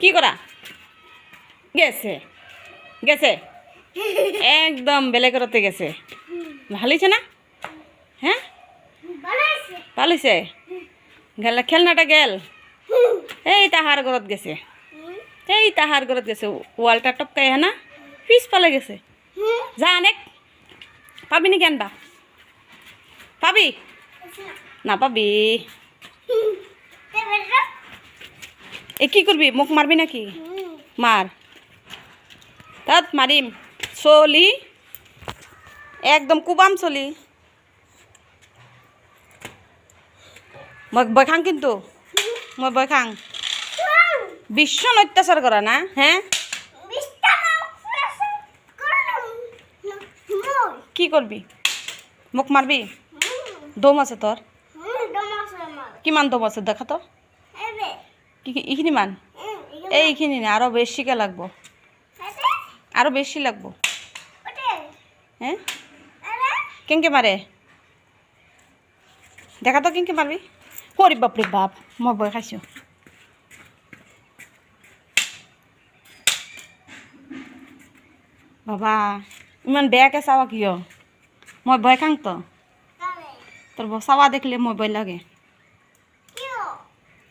কি করা? গেছে। গেছে? একদম বেলে করতে গেছে। ভালিছে না? হ্যাঁ? ভালিছে? গেল খেলনাটা গেল। এই তাহার ঘরত গেছে। এই তাহার ঘরত গেছে। ওয়ালটা টপকাই হ্যাঁ না পিছ পালে গেছে। যা অনেক পাবি নাকি আনবা? পাবি? না পাবি। এ কি করবি? মুখ মারবি নাকি? মার। তাত মারিম। চলি। একদম কুবাম চলি। মই বই খাং কিন্তু? মই বই খাং অত্যাচার করা না? হ্যাঁ কি করবি মুখ মারবি দম আছে তোর কিমান দম আছে? দেখা তো। কি এইখিনি মান? এইখিনি না আরও বেশিকে লাগবো। আরও বেশি লাগবো। হ্যাঁ? কেনকে মারে? দেখা তো কেনকে মারবি? হরি বাপরে বাপ মই ভয় খাইছো। বাবা ইমান বেয়াকে চাৱা কিয়? মই ভয় খাং তো। তোর চাৱা দেখিলে মই ভয় লাগে।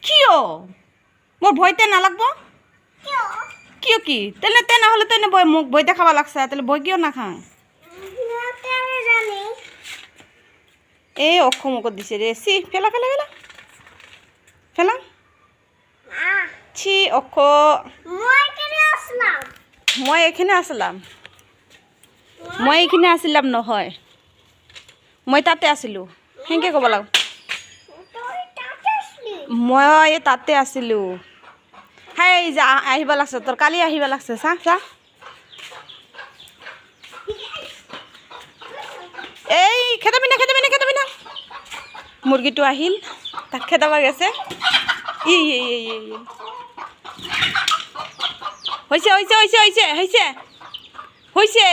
কিয়? মোৰ ভয়তে নালাগব কিয়? কি? তেনে তেনেহ'লে তেনে বয় মোক বই দেখাব লাগছে তাহলে বই কিয় নাখাং এই অসমকত দিছে রে। চি ফেলা ফেলা ফেলা। ফেলা। ছি অখ মই এইখিনি আছিলাম মই এইখিনি আছিলাম নহয়। মই তাতে আছিলোঁ সেনেকৈ ক'ব লাগিব মই তাতে আছিলোঁ হাই, যা, আহিব লাগছে, তোৰ কালি আহিব লাগছে, চা চা। এই খেদাবি না খেদাবি না খেদাবি না মুরগিটো আহিল, তাক খেদাব গেছে ই। হৈছে হৈছে হৈছে হৈছে হৈছে। হৈছে।